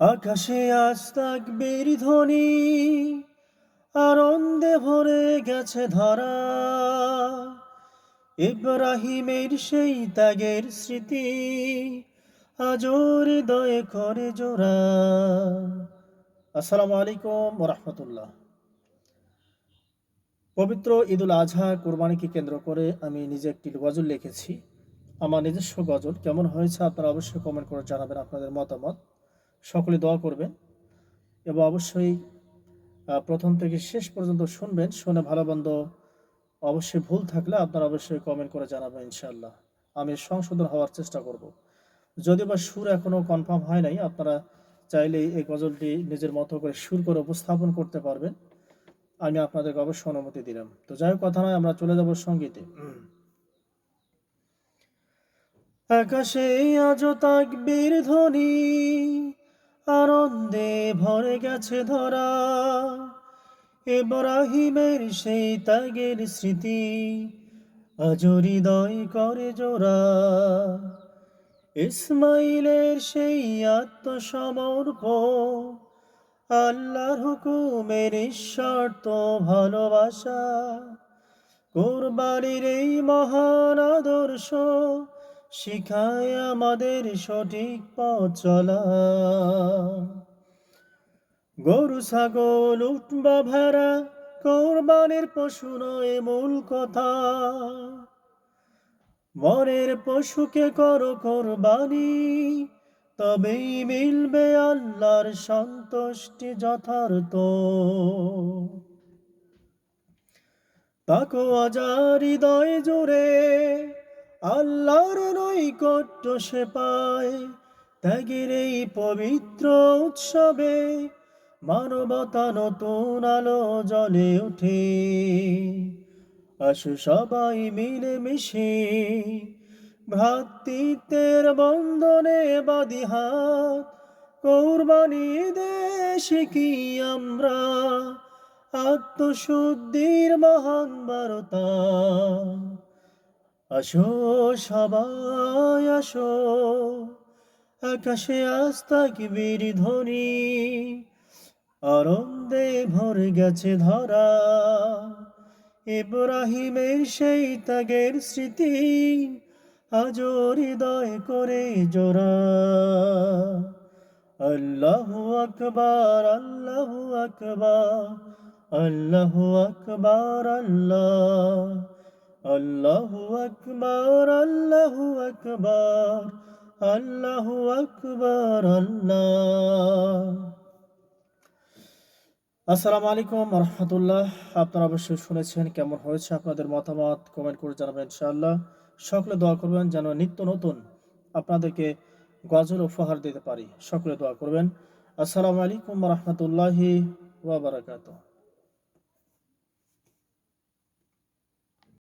আকাশে আজ তাক তাকবীর ধ্বনি, আনন্দে ভরে গেছে ধরা। ইব্রাহিমের সেই ত্যাগের স্মৃতি, আজও দয়ে করে জোড়া। আসসালামু আলাইকুম রহমতুল্লাহ। পবিত্র ঈদুল আজহা কোরবানিকে কেন্দ্র করে আমি নিজে একটি গজল লিখেছি। আমার নিজস্ব গজল কেমন হয়েছে আপনারা অবশ্যই কমেন্ট করে জানাবেন আপনাদের মতামত। সকলে দোয়া করবেন এবং অবশ্যই প্রথম থেকে শেষ পর্যন্ত শুনবেন। শুনে ভালো বন্ধ অবশ্যই ভুল থাকলে আপনারা অবশ্যই কমেন্ট করে জানাবেন ইনশাল্লাহ আমি সংশোধন হওয়ার চেষ্টা করব। যদিও বা সুর এখনও কনফার্ম হয় নাই, আপনারা চাইলে এই গজলটি নিজের মতো করে সুর করে উপস্থাপন করতে পারবেন। আমি আপনাদেরকে অবশ্যই অনুমতি দিলাম। তো যাই হোক, কথা নয় আমরা চলে যাব সঙ্গীতে। আকাশে আজ তাকবীর ধ্বনি আনন্দে ভরে গেছে ধরা। ইব্রাহিমের সেই ত্যাগের স্মৃতি আজ হৃদয় করে জোড়া। ইসমাইলের সেই আত্মসমর্পণ, আল্লাহর হুকুমের ঈশ্বর্ত ভালোবাসা, কোরবানির এই মহান আদর্শ শিখায় আমাদের সঠিক পথ চলা। গরু, ছাগল উঠবা ভেড়া, কোরবানির পশু নয় মূল কথা। মনের পশুকে করো কোরবানি, তবেই মিলবে আল্লাহর সন্তুষ্টি যথার্থ। তাকো আজার হৃদয় জুড়ে আল্লাহর নৈকট্য সে পায়, ত্যাগের এই পবিত্র উৎসবে মানবতা নতুন আলো জ্বলে ওঠে। আসো সবাই মিলে মিশে ভ্রাতৃত্বের বন্ধনে বাদি হাত, কোরবানি দেশে কি আমরা, আত্মশুদ্ধির মহান বারতা। আসো সবাই আসো, আকাশে আস্তা কি বীর ধ্বনি, আনন্দে ভরে গেছে ধরা। ইব্রাহিমের সেই ত্যাগের স্মৃতি আজ হৃদয় করে জোড়া। আল্লাহ আকবার আল্লাহ আকবার আল্লাহ আকবার, আল্লাহ। আল্লাহ আকবার আল্লাহ আকবার, আল্লাহ আসসালামু আলাইকুম রহমতুল্লাহ। আপনারা অবশ্যই শুনেছেন কেমন হয়েছে আপনাদের মতামত, কমেন্ট করে জানাবেন ইনশাআল্লাহ। সকলে দোয়া করবেন যেন নিত্য নতুন আপনাদেরকে গজল উপহার দিতে পারি। সকলে দোয়া করবেন। আসসালামু আলাইকুম রহমতুল্লাহি ওয়া বারাকাতুহু।